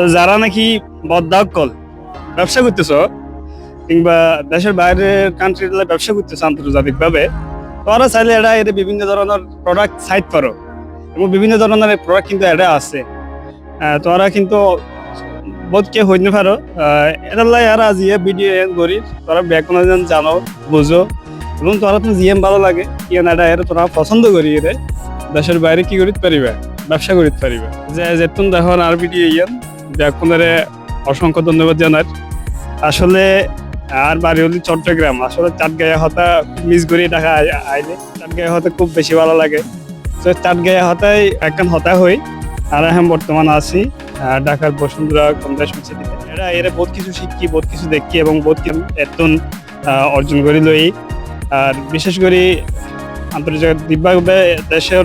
তো যারা নাকি বদাকল ব্যবসা করতেছ, কিংবা দেশের বাইরের কান্ট্রিগুলো ব্যবসা করতেছে আন্তর্জাতিকভাবে তোরা চাইলে এটা এদের বিভিন্ন ধরনের প্রোডাক্ট সাইড করো এবং বিভিন্ন ধরনের প্রোডাক্ট কিন্তু এটা আছে। তোরা কিন্তু বহুত কে হইতে পারো। এটা লাই আর আজ ইয়ে ভিডিও করি তোরা ব্যাকরণ যেন জানো, বুঝো, এবং তোরা তো জিএম ভালো লাগে এটা এর তোরা পছন্দ করি এরে দেশের বাইরে কি করিতে পারিবে? ব্যবসা করিতে পারিবে। যে যেতুন দেখুন আর ভিডিও ইয়ান ব্যাকরণের অসংখ্য ধন্যবাদ জানার। আসলে আর বাড়ি হলি চট্টগ্রাম। আসলে চাটগাঁয়া হতা মিস করি ঢাকা আই- আইলে। চাটগাঁয়া হতে খুব বেশি ভালো লাগে। তো চাটগাঁয়া হতায় একখান হতা হই। আর এখন বর্তমান আছি ঢাকার বসুন্ধরা সিটিতে এরা এরা বহুত কিছু শিখি, বহুত কিছু দেখি এবং বহুত কিছু এতন অর্জন করি লই। আর বিশেষ করে আন্তর্জাতিক দিব্যাভাবে দেশের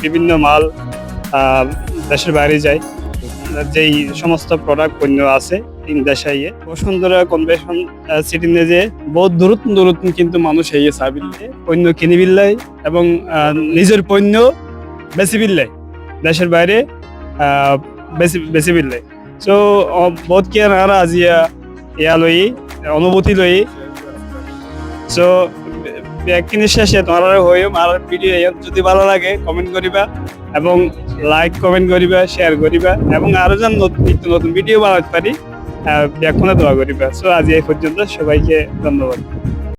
বিভিন্ন মাল দেশের বাইরে যায়। যেই সমস্ত প্রোডাক্ট পণ্য আছে তিন দেশে ইয়ে। বসুন্ধরা কনভেনশন সিটি যে বহুত দূরত্ব দূরত্ব কিন্তু মানুষ এই সাবিলে পণ্য কিনে বিল্লাই এবং নিজের পণ্য বেশি বিল্লাই দেশের বাইরে বেশি বেশি বিল্লাই সো বহুত কি আর আজিয়া ইয়া লই অনুভূতি লই সো ব্যাগখিনি শেষে তোমার হয়ে আর ভিডিও যদি ভালো লাগে কমেন্ট করিবা এবং লাইক কমেন্ট করিবা শেয়ার করিবা এবং আরও যেন নতুন নতুন ভিডিও বানাতে পারি ব্যাগখানে দোয়া করিবা। সো আজ এই পর্যন্ত সবাইকে ধন্যবাদ।